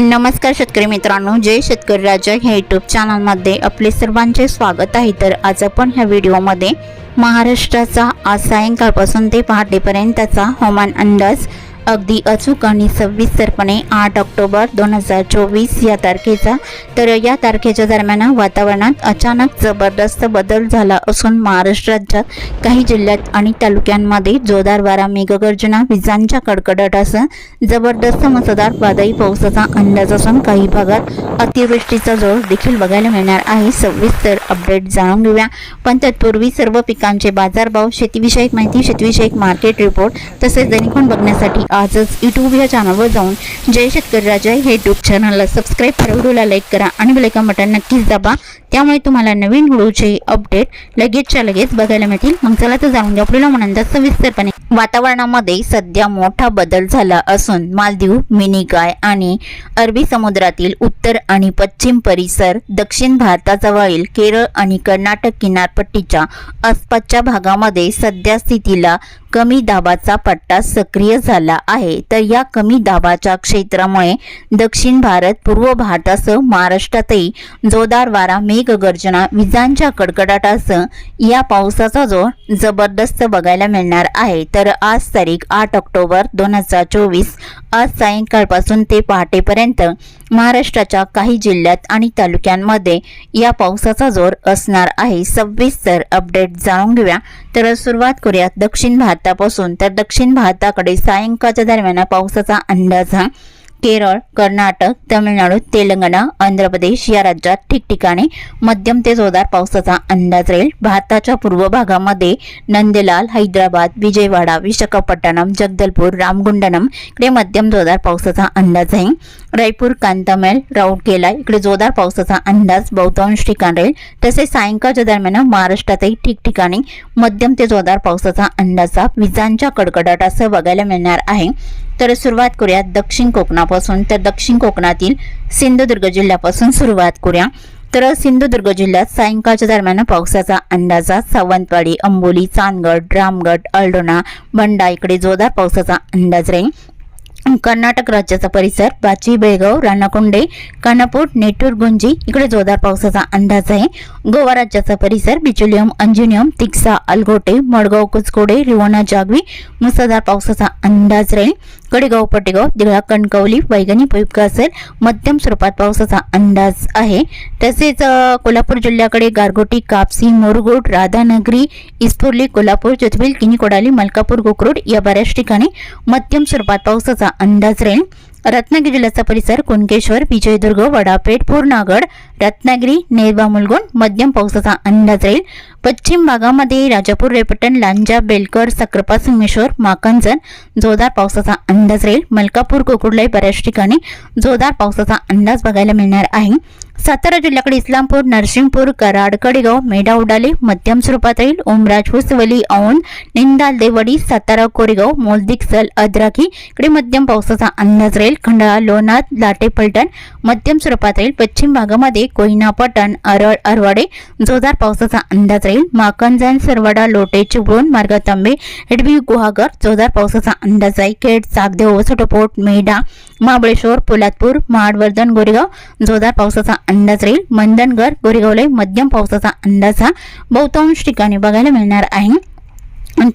नमस्कार शेतकरी मित्रांनो जय शेतकरी राजा ह्या यूट्यूब चॅनलमध्ये आपले सर्वांचे स्वागत आहे. तर आज आपण ह्या व्हिडिओमध्ये महाराष्ट्राचा आज सायंकाळपासून ते पहाटेपर्यंतचा हवामान अंदाज अगदी अचूक आणि सविस्तरपणे आठ ऑक्टोबर दोन हजार चोवीस या तारखेचा. तर या तारखेच्या दरम्यान वातावरणात अचानक जबरदस्त बदल झाला असून महाराष्ट्र राज्यात काही जिल्ह्यात आणि तालुक्यांमध्ये जोरदार वारा मेघगर्जना विजांच्या कडकडाटासह जबरदस्त मुसळधार वादळी पावसाचा अंदाज असून काही भागात अतिवृष्टीचा जोर देखील बघायला मिळणार आहे. सविस्तर अपडेट जाणून घेऊया. पण तत्पूर्वी सर्व पिकांचे बाजारभाव शेतीविषयक माहिती शेतीविषयक मार्केट रिपोर्ट तसेच दैनिकून बघण्यासाठी आजच यूट्यूब या चॅनलवर जाऊन जय शेतकरी राजा हे यूट्यूब चॅनलला सबस्क्राईब करा व्हिडिओला लाईक करा आणि बेलायकन बटन नक्कीच दाबा. त्यामुळे तुम्हाला नवीन व्हिडिओचे अपडेट लगेचच्या लगेच बघायला मिळतील. मग चला तर जाणून घ्या आपल्याला म्हणतात सविस्तरपणे. वातावरणामध्ये सध्या मोठा बदल झाला असून मालदीव मिनिगाय आणि अरबी समुद्रातील उत्तर आणि पश्चिम परिसर दक्षिण भारताजवळील केरळ आणि कर्नाटक किनारपट्टीच्या आसपासच्या भागामध्ये सध्या स्थितीला कमी दाबाचा पट्टा सक्रिय झाला आहे. तर या कमी दाबाच्या क्षेत्रामुळे दक्षिण भारत पूर्व भारतासह महाराष्ट्रातही जोरदार वारा मेघगर्जना विजांच्या कडकडाटासह या पावसाचा जोर जबरदस्त बघायला मिळणार आहे. तर आज तारीख आठ ऑक्टोबर दोन हजार चोवीस आज सायंकाळपासून ते पहाटेपर्यंत महाराष्ट्राच्या काही जिल्ह्यात आणि तालुक्यांमध्ये या पावसाचा जोर असणार आहे. सविस्तर अपडेट जाणून घेऊया. तर सुरुवात करूयात दक्षिण भारतापासून. तर दक्षिण भारताकडे सायंकाळच्या दरम्यान पावसाचा अंदाज हा केरळ कर्नाटक तमिळनाडू तेलंगणा आंध्र प्रदेश या राज्यात ठिकठिकाणी मध्यम ते जोरदार पावसाचा अंदाज राहील. भारताच्या पूर्व भागामध्ये नंदेलाल हैदराबाद विजयवाडा विशाखापट्टणम जगदलपूर रामगुंडनम इकडे मध्यम जोरदार पावसाचा अंदाज आहे रायपूर कांतामेल राऊरकेला इकडे जोरदार पावसाचा अंदाज बहुतांश ठिकाण राहील. तसेच सायंकाळच्या दरम्यान महाराष्ट्रातही ठिकठिकाणी मध्यम ते जोरदार पावसाचा अंदाजा विजांच्या कडकडाटासह बघायला मिळणार आहे. तर सुरुवात करूया दक्षिण जिल्ह्यापासून तर दक्षिण कोकणातील सिंधुदुर्ग जिल्ह्यापासून सुरुवात करूया. तर सिंधुदुर्ग जिल्ह्यात सायंकाळच्या दरम्यान पावसाचा अंदाजा सावंतवाडी अंबोली चांदगड रामगड अल्डोना बंडा इकडे जोरदार पावसाचा अंदाज राहील. कर्नाटक राज्याचा परिसर बाची बेळगाव राणाकुंडे कानापूर नेटूर गुंजी इकडे जोरदार पावसाचा अंदाज आहे. गोवा राज्याचा परिसर बिचोलियम अंजुनियम तिक्सा अलगोटे मडगाव कुचकोडे रिवणा जागवी मुसळधार पावसाचा अंदाज राहील. कडेगाव पटेगाव दिघळा कणकवली वैगणी उपयुक्त असेल मध्यम स्वरूपात पावसाचा अंदाज आहे. तसेच कोल्हापूर जिल्ह्याकडे गारगोटी कापसी मोरगोड राधानगरी इस्फुर्ली कोल्हापूर जोधवील किनी कोडाली मलकापूर गोकरोड या बऱ्याच ठिकाणी मध्यम स्वरूपात पावसाचा अंदाज राहील. रत्नागिरी जिल्ह्याचा परिसर कुणकेश्वर विजयदुर्ग वडापेठ पूर्णागड रत्नागिरी नेरवा मुलगुण मध्यम पावसाचा अंदाज राहील. पश्चिम भागामध्ये राजापूर रेपटण लांजा बेलकर सक्रपा सिंगेश्वर माकंजन जोरदार पावसाचा अंदाज राहील. मलकापूर कोकुडलाई बऱ्याच ठिकाणी जोरदार पावसाचा अंदाज बघायला मिळणार आहे. सातारा जिल्ह्याकडे इस्लामपूर नरसिंहपूर कराड कडेगाव मेढा उडाले मध्यम स्वरूपात राहील ओमराज हुसवली औंध निंदाल देवडी सातारा कोरेगाव मोलदिकसल अद्राकी इकडे मध्यम पावसाचा अंदाज राहील. खंडाळा लोणार लाटे पलटण मध्यम स्वरूपात राहील. पश्चिम भागामध्ये कोयना पटण अरळ अरवाडे जोरदार पावसाचा अंदाज राहील. माकंजन सरवाडा लोटे चिपळूण मार्ग तांबे हिडवी गुहागर जोरदार पावसाचा अंदाज आहे खेड चाकदेव वसटोपोट मेढा महाबळेश्वर पोलादपूर महाडवर्धन गोरेगाव जोरदार पावसाचा अंदाज राहील. मंदनगड गोरेगावला मध्यम पावसाचा अंदाज हा बहुतांश ठिकाणी बघायला मिळणार आहे.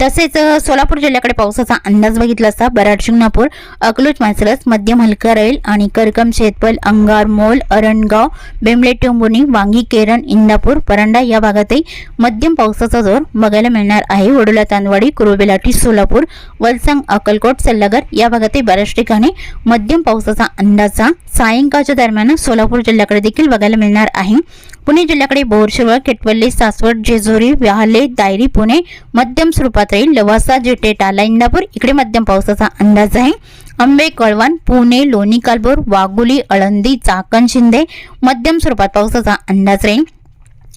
तसेच सोलापूर जिल्ह्याकडे पावसाचा अंदाज बघितला असता बराड शिंगणापूर अकलूज मासरस मध्यम हलका राहील आणि करकम शेतपल अंगार मोल अरणगाव बेंबळे टेंबुर्णी वांगी केरण इंदापूर परांडा या भागातही मध्यम पावसाचा जोर बघायला मिळणार आहे. वडोला तांदवाडी कुरुबेलाठी सोलापूर वलसंग अक्कलकोट सल्लागर या भागातही बऱ्याच ठिकाणी मध्यम पावसाचा अंदाजा सायंकाळच्या दरम्यान सोलापूर जिल्ह्याकडे देखील बघायला मिळणार आहे. पुणे जिल्ह्याकडे बोरशिवळ केटवल्ली सासवड जेजुरी व्याहले दायरी पुणे मध्यम स्वरूपात राहील. लवासा जेटेटाला इंदापूर. इकडे मध्यम पावसाचा अंदाज आहे. आंबे कळवण पुणे लोणी कालबोर वाघोली अळंदी चाकण शिंदे मध्यम स्वरूपात पावसाचा अंदाज राहील.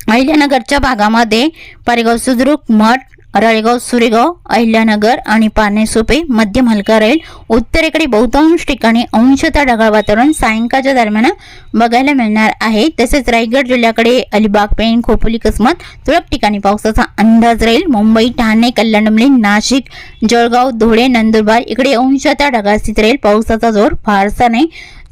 अहिल्यानगरच्या भागामध्ये पारेगाव सुद्रुक मठ राळेगाव सुरेगाव अहिल्यानगर आणि पानेसोपे मध्यम हलका राहील. उत्तरेकडे बहुतांश ठिकाणी अंशतः ढगाळ वातावरण सायंकाळच्या दरम्यान बघायला मिळणार आहे. तसेच रायगड जिल्ह्याकडे अलिबाग पेण खोपोली कसमत तुरळक ठिकाणी पावसाचा अंदाज राहील. मुंबई ठाणे कल्याणमली नाशिक जळगाव धुळे नंदुरबार इकडे अंशतः ढगाळ स्थिती राहील. पावसाचा जोर फारसा नाही.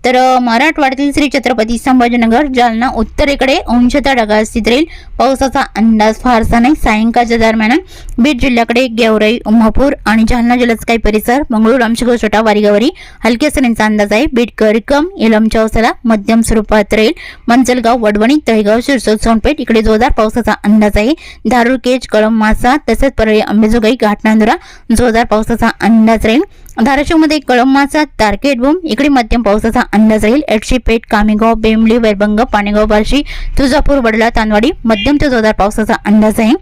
तर मराठवाड्यातील श्री छत्रपती संभाजीनगर जालना उत्तरेकडे अंशतः ढगाळ स्थित राहील. पावसाचा अंदाज फारसा नाही. सायंकाळच्या दरम्यान बीड जिल्ह्याकडे गेवराई उम्हापूर आणि जालना जिल्ह्याचा काही परिसर मंगळूर आमशिगो छोटा वारीगावरी हलक्या सरींचा अंदाज आहे. बीड करिकम इलमच्या ओसाला मध्यम स्वरूपात राहील. मंचलगाव वडवणी तळेगाव शिरसोद सोनपेठ इकडे जोरदार पावसाचा अंदाज आहे. धारूर केज कळम मासा तसेच परळी अंबेजोगाई घाटनांदुरा जोरदार पावसाचा अंदाज राहील. धाराशिवमध्ये कळंबाचा तारकेट बूम इकडे मध्यम पावसाचा अंदाज राहील. एडशी पेठ कामेगाव बेंबली वैरभंग पाणेगाव बार्शी तुळजापूर वडला तानवाडी मध्यम ते जोरदार पावसाचा अंदाज आहे.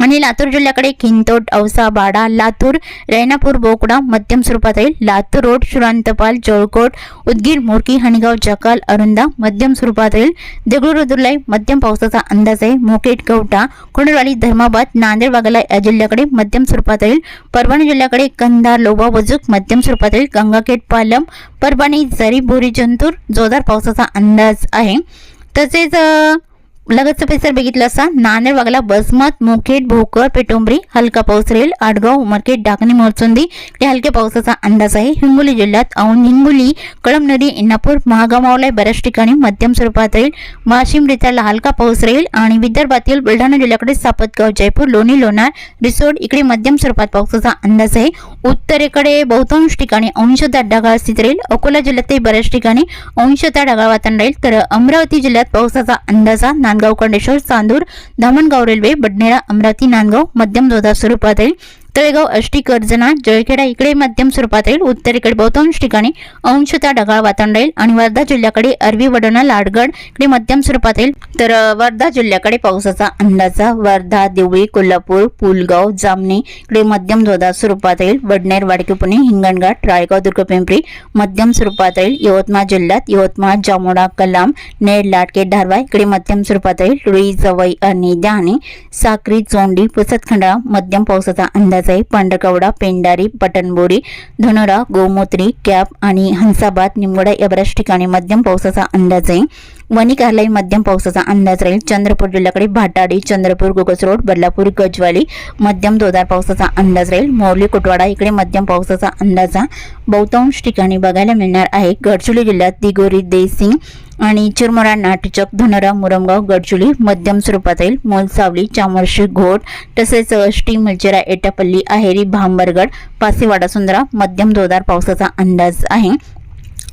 आणि लातूर जिल्ह्याकडे खिंतोट औसा बाडा लातूर रैनापूर बोकडा मध्यम स्वरूपात राहील लातूर रोड शुरांतपाल जळकोट उदगीर मोरकी हणगाव जकाल अरुंदा मध्यम स्वरूपात राहील देगलूर मध्यम पावसाचा अंदाज आहे मोकेट कवटा कुंडवाली धर्माबाद नांदेड वाघाला या जिल्ह्याकडे मध्यम स्वरूपात राहील परभणी जिल्ह्याकडे कंधार लोबा वजुक मध्यम स्वरूपात राहील गंगाखेड पालम परभणी जरी बोरी जंतूर जोरदार पावसाचा अंदाज आहे. तसेच लगत लगतचा परिसर बघितला असता नांदेड वागला बसमत मुखेड भोकर पेटुंबरी हलका पाऊस राहील. आडगाव उमरखेड डाकणी मोरचुंदी या हलक्या पावसाचा अंदाज आहे. हिंगोली जिल्ह्यात औंध हिंगोली कळम नदी इंदापूर महागामावला बऱ्याच ठिकाणी मध्यम स्वरूपात राहील. वाशिम रिताला हलका पाऊस राहील आणि विदर्भातील बुलढाणा जिल्ह्याकडे सापतगाव जयपूर लोणी लोणार रिसोड इकडे मध्यम स्वरूपात पावसाचा अंदाज आहे. उत्तरेकडे बहुतांश ठिकाणी अंशता ढगाळ स्थित राहील. अकोला जिल्ह्यातही बऱ्याच ठिकाणी अंशता ढगाळ वातावरण राहील. तर अमरावती जिल्ह्यात पावसाचा अंदाजा नांदगाव कंडेश्वर चांदूर धामणगाव रेल्वे बडनेरा अमरावती नांदगाव मध्यम जोरदार स्वरूपात येईल तळेगाव अष्टी कर्जना जळखेडा इकडे मध्यम स्वरूपात राहील. उत्तरेकडे बहुतांश ठिकाणी अंशतः ढगाळ वातावरण राहील. आणि वर्धा जिल्ह्याकडे अरवी वडोणा लाडगड इकडे मध्यम स्वरूपात राहील. तर वर्धा जिल्ह्याकडे पावसाचा अंदाज वर्धा देवळी कोल्हापूर पुलगाव जामणी इकडे मध्यम जोरदार स्वरूपात राहील. वडनेर वाडकी पुणे हिंगणघाट रायगाव दुर्गपिंपरी मध्यम स्वरूपात राहील. यवतमाळ जिल्ह्यात यवतमाळ जामोडा कलाम नेर लाटके धारवा इकडे मध्यम स्वरूपात राहील. रुई जवई आणि द्याने साक्री चोंडी पुसतखंडा मध्यम पावसाचा अंदाज आहे पांडकवडा पेंडारी पटणबोरी धनोरा गोमोत्री कॅप आणि हंसाबाद निमगोडा या बऱ्याच ठिकाणी मध्यम पावसाचा अंदाज आहे. वणी कार्लाई मध्यम पावसाचा अंदाज राहील. चंद्रपूर जिल्ह्याकडे भाटाडी चंद्रपूर गोगस रोड बदलापूर गजवाली मध्यम जोरदार पावसाचा अंदाज राहील. मोरली कुटवाडा इकडे मध्यम पावसाचा अंदाज बहुतांश ठिकाणी बघायला मिळणार आहे. गडचिरोली जिल्ह्यात दिगोरी देसिंग आणि चिरमुरा नाटचक धनरा मुरमगाव गडचुली मध्यम स्वरूपात येईल मोलसावली चामोर्शी घोट तसेच अष्टी मिरचेरा एटापल्ली आहेरी भांबरगड पासेवाडा सुंदरा मध्यम जोरदार पावसाचा अंदाज आहे.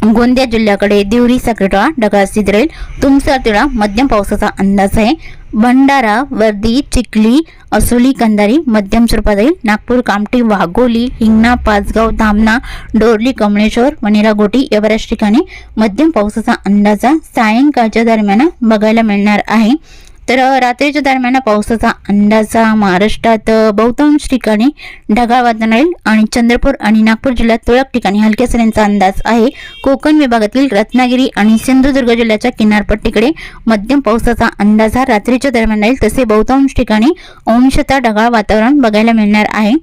गोंदिया जिल्ह्याकडे दिवरी सकरटळा ढगाळ स्थित राहील तुमसर तिळा मध्यम पावसाचा अंदाज आहे. भंडारा वर्दी चिखली असोली कंधारी मध्यम स्वरूपात नागपूर कामठी वाघोली हिंगणा पाचगाव धामणा डोरली कमळेश्वर वनिरा गोटी या बऱ्याच ठिकाणी मध्यम पावसाचा अंदाजा सायंकाळच्या दरम्यान बघायला मिळणार आहे. तर रात्रीच्या दरम्यान पावसाचा अंदाजा महाराष्ट्रात बहुतांश ठिकाणी ढगाळ वातावरण राहील आणि चंद्रपूर आणि नागपूर जिल्ह्यात तुरळक ठिकाणी हलक्या सरींचा अंदाज आहे. कोकण विभागातील रत्नागिरी आणि सिंधुदुर्ग जिल्ह्याच्या किनारपट्टीकडे मध्यम पावसाचा अंदाज हा रात्रीच्या दरम्यान राहील. तसे बहुतांश ठिकाणी अंशतः ढगाळ वातावरण बघायला मिळणार आहे.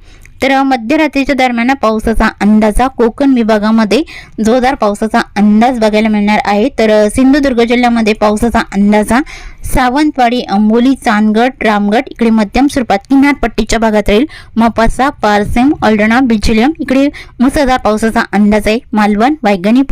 तर मध्यरात्रीच्या दरम्यान पावसाचा अंदाजा कोकण विभागामध्ये जोरदार पावसाचा अंदाज बघायला मिळणार आहे. तर सिंधुदुर्ग जिल्ह्यामध्ये पावसाचा अंदाजा सावंतवाडी अंबोली चांदगड रामगड इकडे मध्यम स्वरूपात किनारपट्टीच्या भागात राहील. मपासा पारसेम अल्डणा बिचलियम इकडे मुसळधार पावसाचा अंदाज आहे. मालवण वायगणी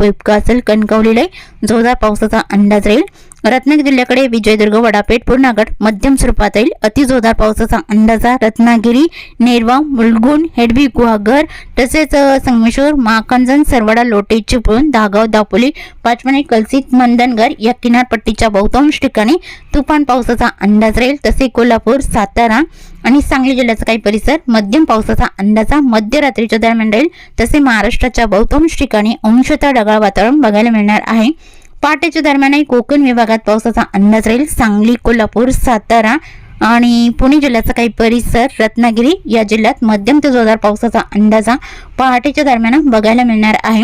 कणकवलेलं आहे जोरदार पावसाचा अंदाज राहील. रत्नागिरी जिल्ह्याकडे विजयदुर्ग वडापेठ पूर्णागड मध्यम स्वरूपात राहील. अतिजोरदार पावसाचा अंदाज रत्नागिरी नेरवा मुलगुण हेडबी गुहागर तसेच संगमेश्वर महाकंजन सरवाडा लोटे चिपळूण दहागाव दापोली पाचमणी कलसित मंदनगर या किनारपट्टीच्या बहुतांश ठिकाणी तुफान पावसाचा अंदाज राहील. तसे कोल्हापूर सातारा आणि सांगली जिल्ह्याचा काही परिसर मध्यम पावसाचा अंदाजा मध्यरात्रीच्या दरम्यान राहील. तसे महाराष्ट्राच्या बहुतांश ठिकाणी अंशतः ढगाळ वातावरण बघायला मिळणार आहे. पहाटेच्या दरम्यानही कोकण विभागात पावसाचा अंदाज राहील. सांगली कोल्हापूर सातारा आणि पुणे जिल्ह्याचा काही परिसर रत्नागिरी या जिल्ह्यात मध्यम ते जोरदार पावसाचा अंदाजा पहाटेच्या दरम्यान बघायला मिळणार आहे.